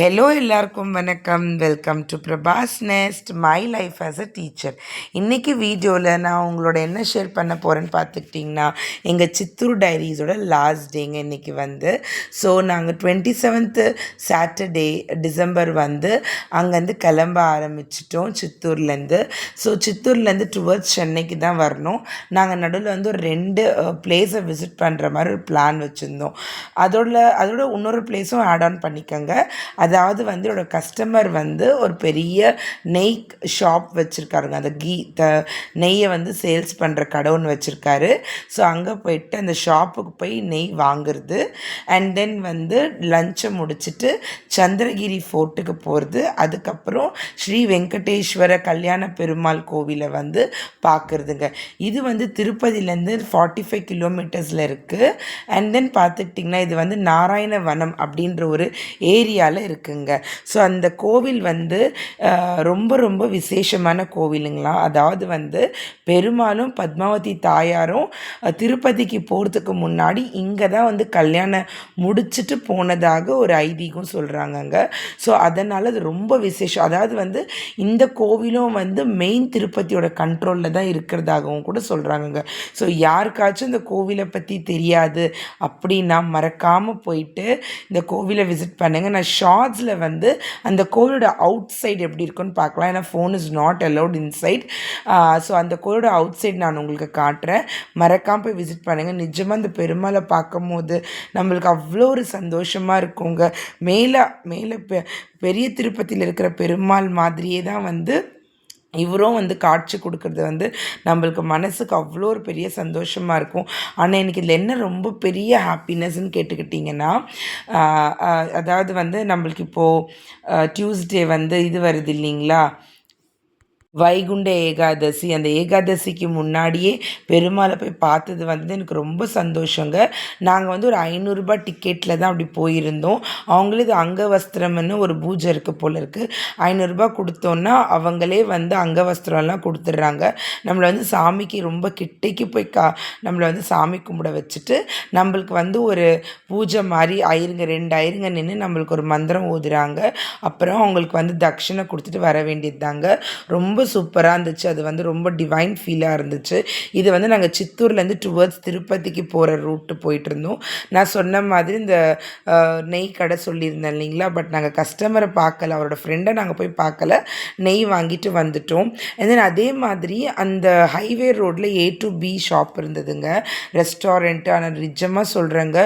Hello எல்லாருக்கும் வணக்கம். Welcome to Prabha's nest my life as a teacher இன்றைக்கி வீடியோவில் நான் உங்களோட என்ன ஷேர் பண்ண போகிறேன்னு பார்த்துக்கிட்டிங்கன்னா எங்கள் சித்தூர் டைரிஸோட லாஸ்ட் டேங்க இன்றைக்கி வந்து. ஸோ நாங்கள் டுவெண்ட்டி செவன்த்து சாட்டர்டே டிசம்பர் வந்து அங்கேருந்து கிளம்ப ஆரம்பிச்சிட்டோம் சித்தூர்லேருந்து. ஸோ சித்தூர்லேருந்து டுவர்ட்ஸ் சென்னைக்கு தான் வரணும். நாங்கள் நடுவில் வந்து ஒரு ரெண்டு பிளேஸை விசிட் பண்ணுற மாதிரி ஒரு பிளான் வச்சுருந்தோம். அதோட அதோட இன்னொரு பிளேஸும் ஆட் ஆன் பண்ணிக்கோங்க. அதாவது வந்து என்னோடய கஸ்டமர் வந்து ஒரு பெரிய நெய் ஷாப் வச்சுருக்காருங்க. அந்த கீ த நெய்யை வந்து சேல்ஸ் பண்ணுற கடை ஒன்று வச்சுருக்காரு. ஸோ அங்கே போயிட்டு அந்த ஷாப்புக்கு போய் நெய் வாங்குறது. அண்ட் தென் வந்து லஞ்சை முடிச்சுட்டு சந்திரகிரி ஃபோர்ட்டுக்கு போகிறது அதுக்கப்புறம் ஸ்ரீ வெங்கடேஸ்வர கல்யாண பெருமாள் கோவிலை வந்து பார்க்குறதுங்க இது வந்து திருப்பதியிலேருந்து ஃபார்ட்டி ஃபைவ் கிலோமீட்டர்ஸில் இருக்குது அண்ட் தென் பார்த்துக்கிட்டிங்கன்னா இது வந்து நாராயணவனம் அப்படின்ற ஒரு ஏரியாவில் இருக்குது இருக்குங்க. ஸோ அந்த கோவில் வந்து ரொம்ப ரொம்ப விசேஷமான கோவிலுங்களா? அதாவது வந்து பெருமாளும் பத்மாவதி தாயாரும் திருப்பதிக்கு போகிறதுக்கு முன்னாடி இங்கே தான் வந்து கல்யாணம் முடிச்சுட்டு போனதாக ஒரு ஐதீகம் சொல்கிறாங்கங்க ஸோ அதனால் அது ரொம்ப விசேஷம். அதாவது வந்து இந்த கோவிலும் வந்து மெயின் திருப்பதியோட கண்ட்ரோலில் தான் இருக்கிறதாகவும் கூட சொல்கிறாங்கங்க ஸோ யாருக்காச்சும் இந்த கோவிலை பற்றி தெரியாது அப்படின்னா மறக்காமல் போயிட்டு இந்த கோவிலை விசிட் பண்ணுங்கள் நான் ஷார்ட்ஸில் வந்து அந்த கோவிலோட அவுட் சைடு எப்படி இருக்குன்னு பார்க்கலாம். ஏன்னா phone is not allowed inside so அந்த கோவிலோட அவுட் சைடு நான் உங்களுக்கு காட்டுறேன். மறக்காமல் போய் விசிட் பண்ணுங்கள் நிஜமாக அந்த பெருமாளை பார்க்கும் போது நம்மளுக்கு அவ்வளோ ஒரு சந்தோஷமாக இருக்குங்க. மேலே மேலே பெ பெரிய திருப்பதியில் இருக்கிற பெருமாள் மாதிரியே தான் வந்து இவரும் வந்து காட்சி கொடுக்குறது வந்து நம்மளுக்கு மனசுக்கு அவ்வளோ ஒரு பெரிய சந்தோஷமாக இருக்கும். ஆனால் எனக்கு இதில் என்ன ரொம்ப பெரிய ஹாப்பினஸ்ன்னு கேட்டுக்கிட்டிங்கன்னா அதாவது வந்து நம்மளுக்கு இப்போது டியூஸ்டே வந்து இது வருது இல்லைங்களா? வைகுண்ட ஏகாதசி. அந்த ஏகாதசிக்கு முன்னாடியே பெருமாளை போய் பார்த்தது வந்து எனக்கு ரொம்ப சந்தோஷங்க. நாங்கள் வந்து ஒரு ஐநூறுரூபா டிக்கெட்டில் தான் அப்படி போயிருந்தோம். அவங்களே அங்க வஸ்திரம்னு ஒரு பூஜை இருக்குது போல் இருக்குது ஐநூறுரூபா கொடுத்தோன்னா அவங்களே வந்து அங்க வஸ்திரம்லாம் கொடுத்துட்றாங்க. நம்மளை வந்து சாமிக்கு ரொம்ப கிட்டைக்கு போய் கா நம்மளை வந்து சாமி கும்பிட வச்சுட்டு நம்மளுக்கு வந்து ஒரு பூஜை மாதிரி ஆயிருங்க ரெண்டு ஆயிருங்க நின்று நம்மளுக்கு ஒரு மந்திரம் ஓதுறாங்க. அப்புறம் அவங்களுக்கு வந்து தட்சிணை கொடுத்துட்டு வர வேண்டியது தாங்க. ரொம்ப சூப்பராக இருந்துச்சு. அது வந்து ரொம்ப டிவைன் ஃபீலாக இருந்துச்சு. இது வந்து நாங்கள் சித்தூர்லேருந்து டுவர்ட்ஸ் திருப்பதிக்கு போகிற ரூட்டு போயிட்டுருந்தோம் நான் சொன்ன மாதிரி இந்த நெய் கடை சொல்லியிருந்தேன் இல்லைங்களா? பட் நாங்கள் கஸ்டமரை பார்க்கல. அவரோட ஃப்ரெண்டை நாங்கள் போய் பார்க்கல. நெய் வாங்கிட்டு வந்துட்டோம். அண்ட் தென் அதே மாதிரி அந்த ஹைவே ரோட்டில் ஏ டு பி ஷாப் இருந்ததுங்க. ரெஸ்டாரண்ட்டு ஆனால் நிஜமாக சொல்கிறேங்க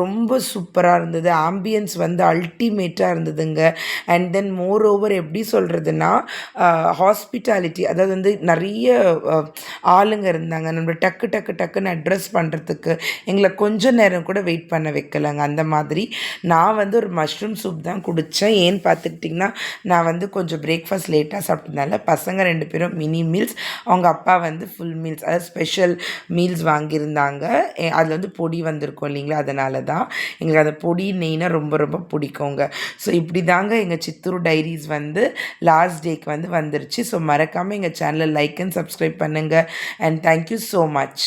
ரொம்ப சூப்பராக இருந்தது. ஆம்பியன்ஸ் வந்து அல்டிமேட்டாக இருந்ததுங்க. அண்ட் தென் மோர் ஓவர் எப்படி சொல்கிறதுனா ஹாஸ்பிட்டல் ஹாஸ்பிட்டாலிட்டி அதாவது வந்து நிறைய ஆளுங்க இருந்தாங்க. நம்ம டக்கு டக்கு டக்குன்னு அட்ரஸ் பண்ணுறதுக்கு எங்களை கொஞ்சம் நேரம் கூட வெயிட் பண்ண வைக்கலங்க. அந்த மாதிரி நான் வந்து ஒரு மஷ்ரூம் சூப் தான் குடித்தேன் ஏன்னு பார்த்துக்கிட்டிங்கன்னா நான் வந்து கொஞ்சம் பிரேக்ஃபாஸ்ட் லேட்டாக சாப்பிட்டதுனால பசங்க ரெண்டு பேரும் மினி மீல்ஸ் அவங்க அப்பா வந்து ஃபுல் மீல்ஸ் அதாவது ஸ்பெஷல் மீல்ஸ் வாங்கியிருந்தாங்க. அதில் வந்து பொடி வந்திருக்கும் இல்லைங்களா? அதனால தான் எங்களுக்கு அந்த பொடி நெய்னா ரொம்ப ரொம்ப பிடிக்குங்க. ஸோ இப்படி தாங்க எங்கள் சித்தூர் டைரிஸ் வந்து லாஸ்ட் டேக்கு வந்து வந்துருச்சு. ஸோ மறக்காமல் எங்கள் சேனலை லைக் அண்ட் சப்ஸ்கிரைப் பண்ணுங்கள் and thank you so much